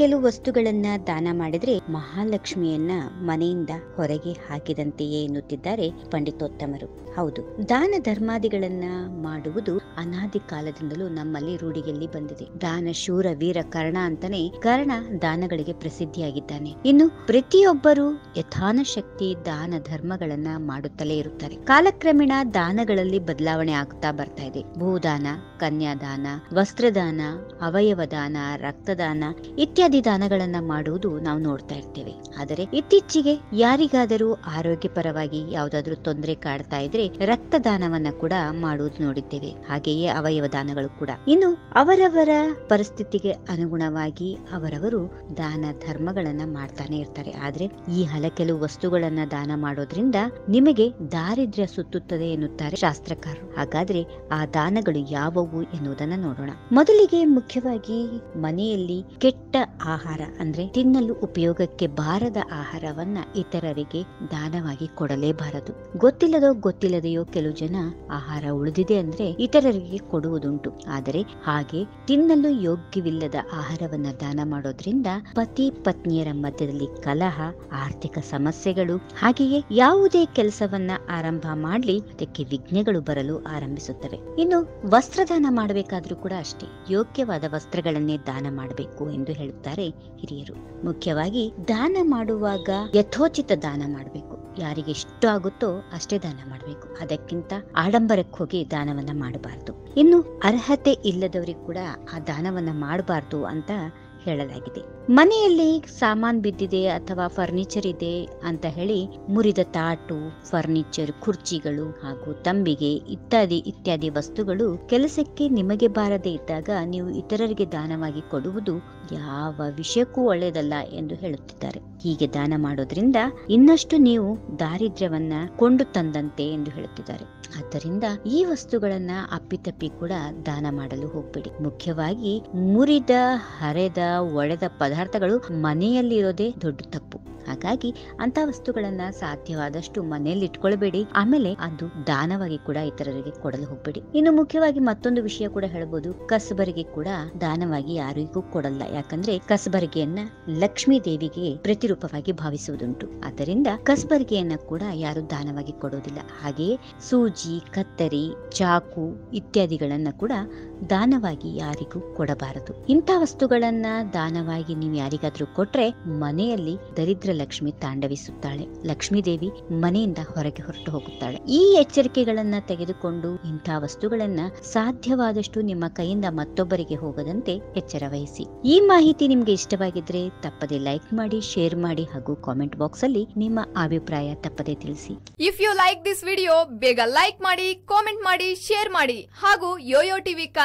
ಹಲಕೆಲು ವಸ್ತುಗಳನ್ನ ದಾನ ಮಾಡಿದ್ರೆ ಮಹಾಲಕ್ಷ್ಮಿಯನ್ನ ಮನೆಯಿಂದ ಹೊರಗೆ ಹಾಕಿದಂತೆಯೇ ಎನ್ನುತ್ತಿದ್ದಾರೆ ಪಂಡಿತೋತ್ತಮರು. ಹೌದು, ದಾನ ಧರ್ಮಾದಿಗಳನ್ನ ಮಾಡುವುದು ಅನಾದಿ ಕಾಲದಿಂದಲೂ ನಮ್ಮಲ್ಲಿ ರೂಢಿಯಲ್ಲಿ ಬಂದಿದೆ. ದಾನ ಶೂರ, ವೀರ, ಕರ್ಣ ಅಂತಾನೆ ಕರ್ಣ ದಾನಗಳಿಗೆ ಪ್ರಸಿದ್ಧಿಯಾಗಿದ್ದಾನೆ. ಇನ್ನು ಪ್ರತಿಯೊಬ್ಬರು ಯಥಾನ ಶಕ್ತಿ ದಾನ ಧರ್ಮಗಳನ್ನ ಮಾಡುತ್ತಲೇ ಇರುತ್ತಾರೆ. ಕಾಲಕ್ರಮೇಣ ದಾನಗಳಲ್ಲಿ ಬದಲಾವಣೆ ಆಗ್ತಾ ಬರ್ತಾ ಇದೆ. ಭೂದಾನ, ಕನ್ಯಾದಾನ, ವಸ್ತ್ರದಾನ ಅವಯವ ದಾನ ರಕ್ತದಾನ ಇತ್ಯಾದಿ ದಾನಗಳನ್ನ ಮಾಡುವುದು ನಾವು ನೋಡ್ತಾ ಇರ್ತೇವೆ. ಆದರೆ ಇತ್ತೀಚೆಗೆ ಯಾರಿಗಾದರೂ ಆರೋಗ್ಯಪರವಾಗಿ ಯಾವುದಾದ್ರೂ ತೊಂದರೆ ಕಾಡ್ತಾ ಇದ್ರೆ ರಕ್ತದಾನವನ್ನ ಕೂಡ ಮಾಡುವುದು ನೋಡಿದ್ದೇವೆ. ಹಾಗೆಯೇ ಅವಯವ ದಾನಗಳು ಕೂಡ. ಇನ್ನು ಅವರವರ ಪರಿಸ್ಥಿತಿಗೆ ಅನುಗುಣವಾಗಿ ಅವರವರು ದಾನ ಧರ್ಮಗಳನ್ನ ಮಾಡ್ತಾನೆ ಇರ್ತಾರೆ. ಆದ್ರೆ ಈ ಹಲಕೆಲು ವಸ್ತುಗಳನ್ನ ದಾನ ಮಾಡೋದ್ರಿಂದ ನಿಮಗೆ ದಾರಿದ್ರ್ಯ ಸುತ್ತುತ್ತದೆ ಎನ್ನುತ್ತಾರೆ ಶಾಸ್ತ್ರಕಾರರು. ಹಾಗಾದ್ರೆ ಆ ದಾನಗಳು ಯಾವುವು ಎನ್ನುವುದನ್ನ ನೋಡೋಣ. ಮೊದಲಿಗೆ ಮುಖ್ಯವಾಗಿ ಮನೆಯಲ್ಲಿ ಕೆಟ್ಟ ಆಹಾರ ಅಂದ್ರೆ ತಿನ್ನಲು ಉಪಯೋಗಕ್ಕೆ ಬಾರದ ಆಹಾರವನ್ನ ಇತರರಿಗೆ ದಾನವಾಗಿ ಕೊಡಲೇಬಾರದು. ಗೊತ್ತಿಲ್ಲದೋ ಗೊತ್ತಿಲ್ಲದೆಯೋ ಕೆಲವು ಜನ ಆಹಾರ ಉಳಿದಿದೆ ಅಂದ್ರೆ ಇತರರಿಗೆ ಕೊಡುವುದುಂಟು. ಆದರೆ ಹಾಗೆ ತಿನ್ನಲು ಯೋಗ್ಯವಿಲ್ಲದ ಆಹಾರವನ್ನ ದಾನ ಮಾಡೋದ್ರಿಂದ ಪತಿ ಪತ್ನಿಯರ ಮಧ್ಯದಲ್ಲಿ ಕಲಹ, ಆರ್ಥಿಕ ಸಮಸ್ಯೆಗಳು, ಹಾಗೆಯೇ ಯಾವುದೇ ಕೆಲಸವನ್ನ ಆರಂಭ ಮಾಡಲಿ, ಅದಕ್ಕೆ ವಿಘ್ನಗಳು ಬರಲು ಆರಂಭಿಸುತ್ತವೆ. ಇನ್ನು ವಸ್ತ್ರದಾನ ಮಾಡಬೇಕಾದ್ರೂ ಕೂಡ ಅಷ್ಟೇ. ಯೋಗ್ಯವಾದ ವಸ್ತ್ರಗಳನ್ನೇ ದಾನ ಮಾಡಬೇಕು ಎಂದು ಹೇಳುತ್ತಾರೆ ಹಿರಿಯರು. ಮುಖ್ಯವಾಗಿ ದಾನ ಮಾಡುವಾಗ ಯಥೋಚಿತ ದಾನ ಮಾಡಬೇಕು. ಯಾರಿಗೆ ಎಷ್ಟು ಆಗುತ್ತೋ ಅಷ್ಟೇ ದಾನ ಮಾಡಬೇಕು. ಅದಕ್ಕಿಂತ ಆಡಂಬರಕ್ಕೆ ಹೋಗಿ ದಾನವನ್ನ ಮಾಡಬಾರದು. ಇನ್ನು ಅರ್ಹತೆ ಇಲ್ಲದವರಿಗೆ ಕೂಡ ಆ ದಾನವನ್ನ ಮಾಡಬಾರ್ದು ಅಂತ ಹೇಳಲಾಗಿದೆ. ಮನೆಯಲ್ಲಿ ಸಾಮಾನ್ ಬಿದ್ದಿದೆ ಅಥವಾ ಫರ್ನಿಚರ್ ಇದೆ ಅಂತ ಹೇಳಿ ಮುರಿದ ತಾಟು ಫರ್ನಿಚರ್ ಕುರ್ಚಿಗಳು ಹಾಗೂ ತಂಬಿಗೆ ಇತ್ಯಾದಿ ಇತ್ಯಾದಿ ವಸ್ತುಗಳು ಕೆಲಸಕ್ಕೆ ನಿಮಗೆ ಬಾರದೇ ಇದ್ದಾಗ ನೀವು ಇತರರಿಗೆ ದಾನವಾಗಿ ಕೊಡುವುದು ಯಾವ ವಿಷಯಕ್ಕೂ ಒಳ್ಳೆಯದಲ್ಲ ಎಂದು ಹೇಳುತ್ತಿದ್ದಾರೆ. ಹೀಗೆ ದಾನ ಮಾಡೋದ್ರಿಂದ ಇನ್ನಷ್ಟು ನೀವು ದಾರಿದ್ರ್ಯವನ್ನ ಕೊಂಡು ತಂದಂತೆ ಎಂದು ಹೇಳುತ್ತಿದ್ದಾರೆ. ಆದ್ದರಿಂದ ಈ ವಸ್ತುಗಳನ್ನ ಅಪ್ಪಿತಪ್ಪಿ ಕೂಡ ದಾನ ಮಾಡಲು ಹೋಗ್ಬೇಡಿ. ಮುಖ್ಯವಾಗಿ ಮುರಿದ, ಹರೆದ ಒಡೆದ ಪದಾರ್ಥಗಳು ಮನೆಯಲ್ಲಿ ಇರೋದೇ ದೊಡ್ಡ ತಪ್ಪು. ಹಾಗಾಗಿ ಅಂತ ವಸ್ತುಗಳನ್ನ ಸಾಧ್ಯವಾದಷ್ಟು ಮನೆಯಲ್ಲಿ ಇಟ್ಕೊಳ್ಬೇಡಿ ಆಮೇಲೆ ಅದು ದಾನವಾಗಿ ಕೂಡ ಇತರರಿಗೆ ಕೊಡಲು ಹೋಗ್ಬೇಡಿ. ಇನ್ನು ಮುಖ್ಯವಾಗಿ ಮತ್ತೊಂದು ವಿಷಯ ಕೂಡ ಹೇಳ್ಬೋದು. ಕಸಬರಿಗೆ ಕೂಡ ದಾನವಾಗಿ ಯಾರಿಗೂ ಕೊಡಲ್ಲ. ಯಾಕಂದ್ರೆ ಕಸಬರಿಗೆಯನ್ನ ಲಕ್ಷ್ಮೀ ದೇವಿಗೆ ಪ್ರತಿರೂಪವಾಗಿ ಭಾವಿಸುವುದುಂಟು. ಆದ್ದರಿಂದ ಕಸಬರಿಗೆಯನ್ನ ಕೂಡ ಯಾರು ದಾನವಾಗಿ ಕೊಡೋದಿಲ್ಲ. ಹಾಗೆಯೇ ಸೂಜಿ, ಕತ್ತರಿ, ಚಾಕು ಇತ್ಯಾದಿಗಳನ್ನ ಕೂಡ ದಾನವಾಗಿ ಯಾರಿಗೂ ಕೊಡಬಾರದು. ಇಂಥ ವಸ್ತುಗಳನ್ನ ದಾನವಾಗಿ ನೀವು ಯಾರಿಗಾದ್ರೂ ಕೊಟ್ರೆ ಮನೆಯಲ್ಲಿ ದರಿದ್ರ ಲಕ್ಷ್ಮಿ ತಾಂಡವಿಸುತ್ತಾಳೆ. ಲಕ್ಷ್ಮೀ ದೇವಿ ಮನೆಯಿಂದ ಹೊರಗೆ ಹೊರಟು ಹೋಗುತ್ತಾಳೆ. ಈ ಎಚ್ಚರಿಕೆಗಳನ್ನ ತೆಗೆದುಕೊಂಡು ಇಂಥ ವಸ್ತುಗಳನ್ನ ಸಾಧ್ಯವಾದಷ್ಟು ನಿಮ್ಮ ಕೈಯಿಂದ ಮತ್ತೊಬ್ಬರಿಗೆ ಹೋಗದಂತೆ ಎಚ್ಚರ ವಹಿಸಿ. ಈ ಮಾಹಿತಿ ನಿಮ್ಗೆ ಇಷ್ಟವಾಗಿದ್ರೆ ತಪ್ಪದೆ ಲೈಕ್ ಮಾಡಿ, ಶೇರ್ ಮಾಡಿ ಹಾಗೂ ಕಾಮೆಂಟ್ ಬಾಕ್ಸ್ ಅಲ್ಲಿ ನಿಮ್ಮ ಅಭಿಪ್ರಾಯ ತಪ್ಪದೆ ತಿಳಿಸಿ. If you like this video ಬೇಗ ಲೈಕ್ ಮಾಡಿ, ಕಾಮೆಂಟ್ ಮಾಡಿ, ಶೇರ್ ಮಾಡಿ ಹಾಗೂ ಯೋಯೋ ಟಿವಿ